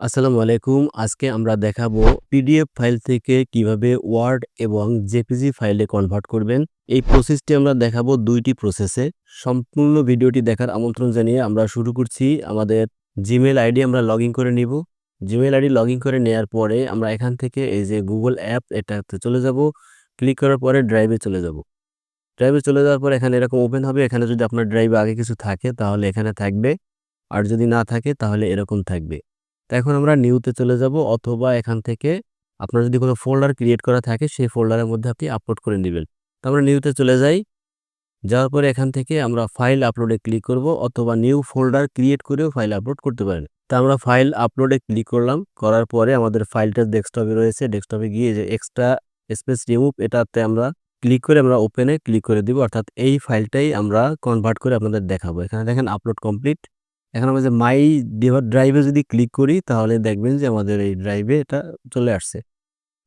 আসসালামু আলাইকুম। আজকে আমরা দেখাবো পিডিএফ ফাইল থেকে কীভাবে ওয়ার্ড এবং জেপিজি ফাইলে কনভার্ট করবেন। এই প্রসেসটি আমরা দেখাবো দুইটি প্রসেসে। সম্পূর্ণ ভিডিওটি দেখার আমন্ত্রণ জানিয়ে আমরা শুরু করছি। আমাদের জিমেল আইডি আমরা লগইন করে নিব। জিমেল আইডি লগইন করে নেয়ার পরে আমরা এখান থেকে এই যে গুগল অ্যাপ, এটাতে চলে যাব। ক্লিক করার পরে ড্রাইভে চলে যাব। ড্রাইভে চলে যাওয়ার পরে এখানে এরকম ওপেন হবে। এখানে যদি আপনার ড্রাইভে আগে কিছু থাকে তাহলে এখানে থাকবে। আর যদি না থাকে তাহলে এরকম থাকবে। তো এখন আমরা নিউতে চলে যাব অথবা এখান থেকে আপনার যদি কোনো ফোল্ডার ক্রিয়েট করা থাকে, সেই ফোল্ডারের মধ্যে আপনি আপলোড করে নেবেন। তো আমরা নিউতে চলে যাই। যাওয়ার পরে এখান থেকে আমরা ফাইল আপলোডে ক্লিক করব অথবা নিউ ফোল্ডার ক্রিয়েট করেও ফাইল আপলোড করতে পারেন। তো আমরা ফাইল আপলোডে ক্লিক করলাম। করার পরে আমাদের ফাইলটা ডেস্কটপে রয়েছে। ডেস্কটপে গিয়ে যে এক্সট্রা স্পেস রিমুভ, এটাতে আমরা ক্লিক করে আমরা ওপেনে ক্লিক করে দিব। অর্থাৎ এই ফাইলটাই আমরা কনভার্ট করে আপনাদের দেখাবো। এখানে দেখেন আপলোড কমপ্লিট। এখন আমরা যে মাই ড্রাইভে যদি ক্লিক করি, তাহলে দেখবেন যে আমাদের এই ড্রাইভে এটা চলে আসছে।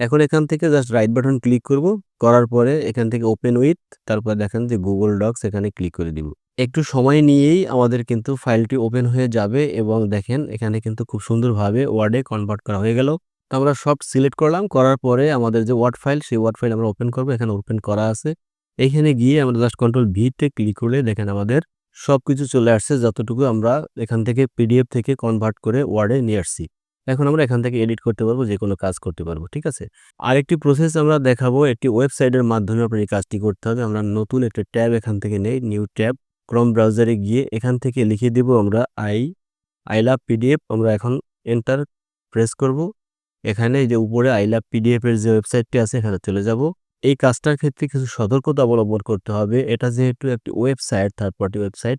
এখন এখান থেকে জাস্ট রাইট বাটন ক্লিক করব। করার পরে এখান থেকে ওপেন উইথ তারপর দেখেন যে গুগল ডকস এখানে ক্লিক করে দিব। একটু সময় নিয়েই আমাদের কিন্তু ফাইলটি ওপেন হয়ে যাবে এবং দেখেন এখানে কিন্তু খুব সুন্দরভাবে ওয়ার্ডে কনভার্ট করা হয়ে গেল। তো আমরা সব সিলেক্ট করলাম। করার পরে আমাদের যে ওয়ার্ড ফাইল সেই ওয়ার্ড ফাইল আমরা ওপেন করব। এখানে ওপেন করা আছে। এইখানে গিয়ে আমরা জাস্ট কন্ট্রোল ভিতে ক্লিক করলে দেখেন আমাদের সবকিছু চলে আসছে যতটুকু আমরা এখান থেকে পিডিএফ থেকে কনভার্ট করে ওয়ার্ডে নিয়ে আসছি। এখন আমরা এখান থেকে এডিট করতে পারব যে কোনো কাজ করতে পারব। ঠিক আছে? আরেকটি প্রসেস আমরা দেখাবো, একটি ওয়েবসাইটের মাধ্যমে আপনার এই কাজটি করতে হবে। আমরা নতুন একটা ট্যাব এখান থেকে নেই। নিউ ট্যাব ক্রম ব্রাউজারে গিয়ে এখান থেকে লিখে দিব আমরা আই আই লাভ পিডিএফ আমরা এখন এন্টার প্রেস করব। এখানে যে উপরে আই লাভ পিডিএফ এর যে ওয়েবসাইটটি আছে, এখানে চলে যাব। এই কাজটার ক্ষেত্রে কিছু সতর্কতা অবলম্বন করতে হবে। এটা যেহেতু একটি ওয়েবসাইট থার্ড পার্টি ওয়েবসাইট।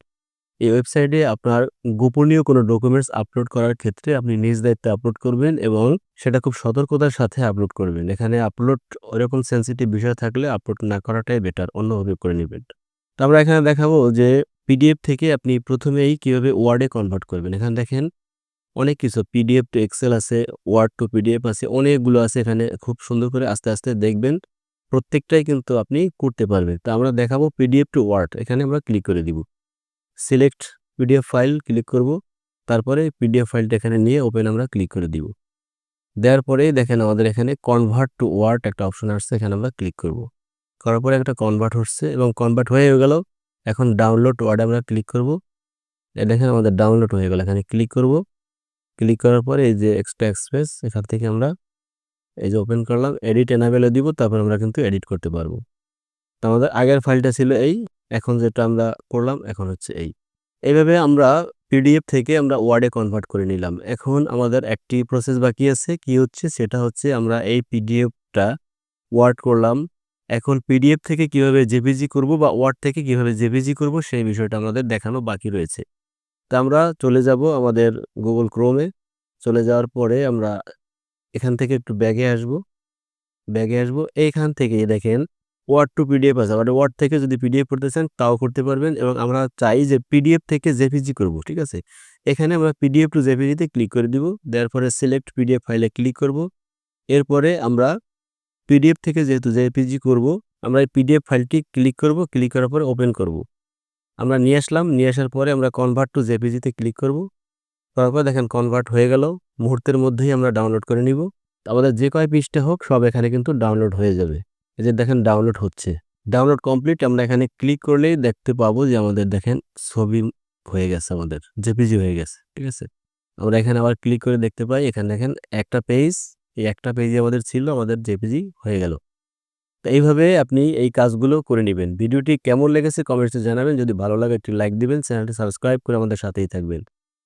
এই ওয়েবসাইটে আপনার গোপনীয় কোনো ডকুমেন্টস আপলোড করার ক্ষেত্রে আপনি নিজ দায়িত্বে আপলোড করবেন এবং সেটা খুব সতর্কতার সাথে আপলোড করবেন। এখানে আপলোড ওইরকম সেন্সিটিভ বিষয় থাকলে আপলোড না করাটাই বেটার অন্যভাবে করে নেবেন তো আমরা এখানে দেখাবো যে পিডিএফ থেকে আপনি প্রথমেই কীভাবে ওয়ার্ডে কনভার্ট করবেন। এখানে দেখেন অনেক কিছু পিডিএফ টু এক্সেল আছে, ওয়ার্ড টু পিডিএফ আছে অনেকগুলো আছে এখানে খুব সুন্দর করে আস্তে, আস্তে দেখবেন। প্রত্যেকটাই কিন্তু আপনি করতে পারবেন। তো আমরা দেখাবো পিডিএফ টু ওয়ার্ড এখানে আমরা ক্লিক করে দিব। সিলেক্ট পিডিএফ ফাইল ক্লিক করব। তারপরে পিডিএফ ফাইলটা এখানে নিয়ে ওপেন আমরা ক্লিক করে দিব। দেওয়ার পরেই দেখেন আমাদের এখানে কনভার্ট টু ওয়ার্ড একটা অপশন আসছে, এখানে আমরা ক্লিক করব। করার পরে একটা কনভার্ট হচ্ছে এবং কনভার্ট হয়ে গেল। এখন ডাউনলোড ওয়ার্ডে আমরা ক্লিক করব। দেখেন আমাদের ডাউনলোড হয়ে গেল। এখানে ক্লিক করব। ক্লিক করার পরে এই যে এক্সট্রা এক্সপ্রেস এখান থেকে আমরা এই যে ওপেন করলাম এডিট এনাবেলে দিব, তারপর আমরা কিন্তু এডিট করতে পারব। তো আমাদের আগের ফাইলটা ছিল এই, এখন যেটা আমরা করলাম, এখন হচ্ছে এই। এইভাবে আমরা পিডিএফ থেকে আমরা ওয়ার্ডে কনভার্ট করে নিলাম। এখন আমাদের একটি প্রসেস বাকি আছে, কি হচ্ছে সেটা হচ্ছে আমরা এই পিডিএফটা ওয়ার্ড করলাম। এখন পিডিএফ থেকে কীভাবে জেপিজি করব বা ওয়ার্ড থেকে কীভাবে জেপিজি করব, সেই বিষয়টা আমাদের দেখানো বাকি রয়েছে। তা আমরা চলে যাব আমাদের গুগল ক্রোমে চলে যাওয়ার পরে আমরা এখান থেকে একটু ব্যাগে আসব। ব্যাগে আসব, এইখান থেকে দেখেন ওয়ার্ড টু পিডিএফ আছে। মানে ওয়ার্ড থেকে যদি পিডিএফ করতে চান, তাও করতে পারবেন এবং আমরা চাই যে পিডিএফ থেকে জেপিজি করব। ঠিক আছে? এখানে আমরা পিডিএফ টু জেপিজিতে ক্লিক করে দিব। দেওয়ার পরে সিলেক্ট পিডিএফ ফাইলে ক্লিক করব। এরপরে আমরা পিডিএফ থেকে যেহেতু জেপিজি করব, আমরা এই পিডিএফ ফাইলটি ক্লিক করব। ক্লিক করার পরে ওপেন করব। আমরা নিয়ে আসলাম। নিয়ে আসার পরে আমরা কনভার্ট টু জেপিজিতে ক্লিক করব। করার পরে দেখেন কনভার্ট হয়ে গেল। মুহূর্তের মধ্যেই আমরা ডাউনলোড করে নিব। আমাদের যে কয় পৃষ্ঠা হোক, সব এখানে কিন্তু ডাউনলোড হয়ে যাবে। এই যে দেখেন ডাউনলোড হচ্ছে। ডাউনলোড কমপ্লিট আমরা এখানে ক্লিক করলেই দেখতে পাবো যে আমাদের দেখেন ছবি হয়ে গেছে আমাদের, জেপিজি হয়ে গেছে। ঠিক আছে? আমরা এখানে আবার ক্লিক করে দেখতে পাই, এখানে দেখেন একটা পেজ এই একটা পেজে আমাদের ছিল, আমাদের জেপিজি হয়ে গেল। তো এইভাবে আপনি এই কাজগুলো করে নিবেন। ভিডিওটি কেমন লেগেছে কমেন্টসে জানাবেন। যদি ভালো লাগে একটি লাইক দিবেন। চ্যানেলটি সাবস্ক্রাইব করে আমাদের সাথেই থাকবেন।